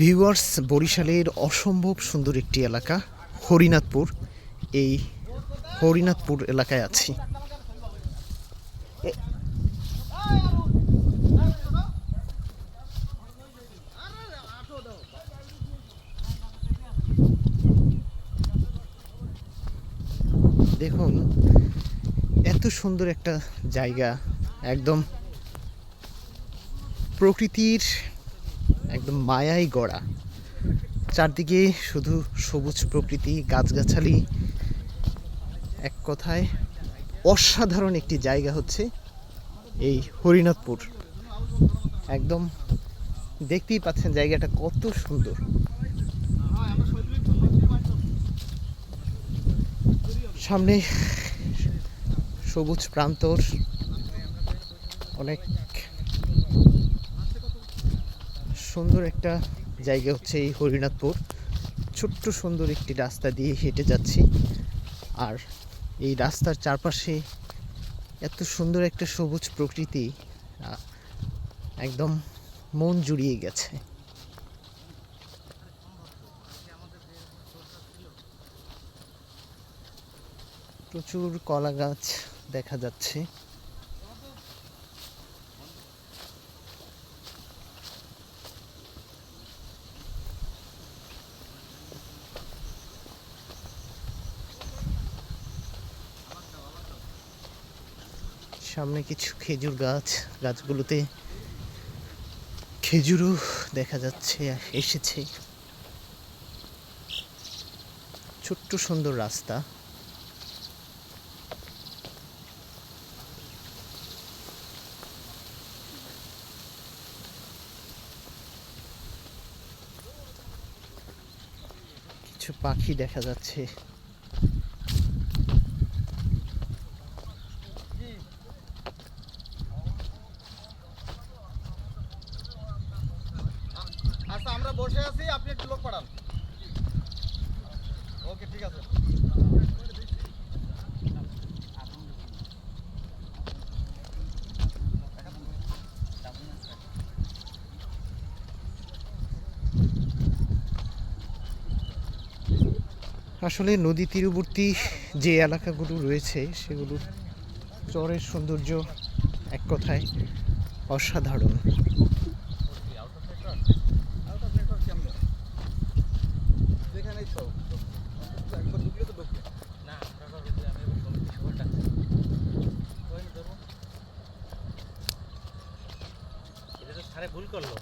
Viewers বরিশালের অসম্ভব সুন্দর একটি এলাকা, হরিনাথপুর। এই হরিনাথপুর এলাকায় আছি। দেখুন, এত সুন্দর একটা জায়গা, একদম প্রকৃতির একদম মায়াই গড়া। চারদিকে শুধু সবুজ প্রকৃতি, গাছগাছালি। এক কথায় অসাধারণ একটি জায়গা হচ্ছে এই হরিনাথপুর। একদম দেখতেই পাচ্ছেন জায়গাটা কত সুন্দর। সামনে সবুজ প্রান্তর, অনেক সুন্দর একটা জায়গা হচ্ছে এই হরিনাথপুর। ছোট্ট সুন্দর একটি রাস্তা দিয়ে হেঁটে যাচ্ছি। আর এই রাস্তার চারপাশে এত সুন্দর একটা সবুজ প্রকৃতি একদম মন জুড়িয়ে গেছে। প্রচুর কলা গাছ দেখা যাচ্ছে। সামনে কিছু খেজুর গাছ, গাছগুলোতে খেজুরও দেখা যাচ্ছে এসেছে। ছোট্ট সুন্দর রাস্তা। কিছু পাখি দেখা যাচ্ছে। আমরা বসে আছি, আপনি একটু লোক পাঠান। ওকে, ঠিক আছে। আসলে নদী তীরবর্তী যে এলাকাগুলো রয়েছে সেগুলোর চরের সৌন্দর্য এক কথায় অসাধারণ। ওই ধরো এটা তো সারে ভুল করলো